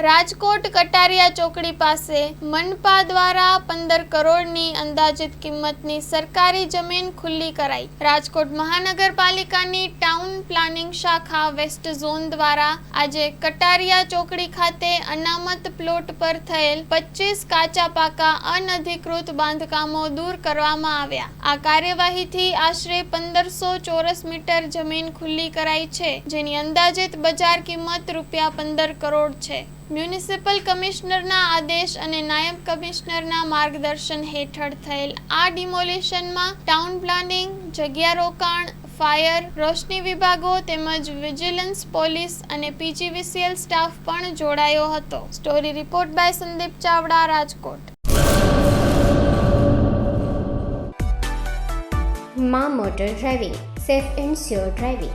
રાજકોટ કટારિયા ચોકડી પાસે મનપા દ્વારા પંદર કરોડની અંદાજિત કિંમતની સરકારી જમીન ખુલ્લી કરાઈ. રાજકોટ મહાનગરપાલિકાની ટાઉન પ્લાનિંગ શાખા વેસ્ટ ઝોન દ્વારા આજે કટારિયા ચોકડી ખાતે અનામત પ્લોટ પર થયેલ પચીસ કાચા પાકા અનધિકૃત બાંધકામો દૂર કરવામાં આવ્યા. આ કાર્યવાહીથી આશરે પંદરસો ચોરસ મીટર જમીન ખુલ્લી કરાઈ છે, જેની અંદાજિત બજાર કિંમત રૂપિયા પંદર કરોડ છે. મ્યુનિસિપલ કમિશનરના આદેશ અને નાયબ કમિશનરના માર્ગદર્શન હેઠળ થયેલ આ ડિમોલિશનમાં ટાઉન પ્લાનિંગ, જગ્યા રોકાણ, ફાયર, રોશની વિભાગો તેમજ વિજિલન્સ પોલીસ અને પીજીવીસીએલ સ્ટાફ પણ જોડાયો હતો. Story report by Sandeep Chavda, Rajkot. મા motor driving, safe and sure driving.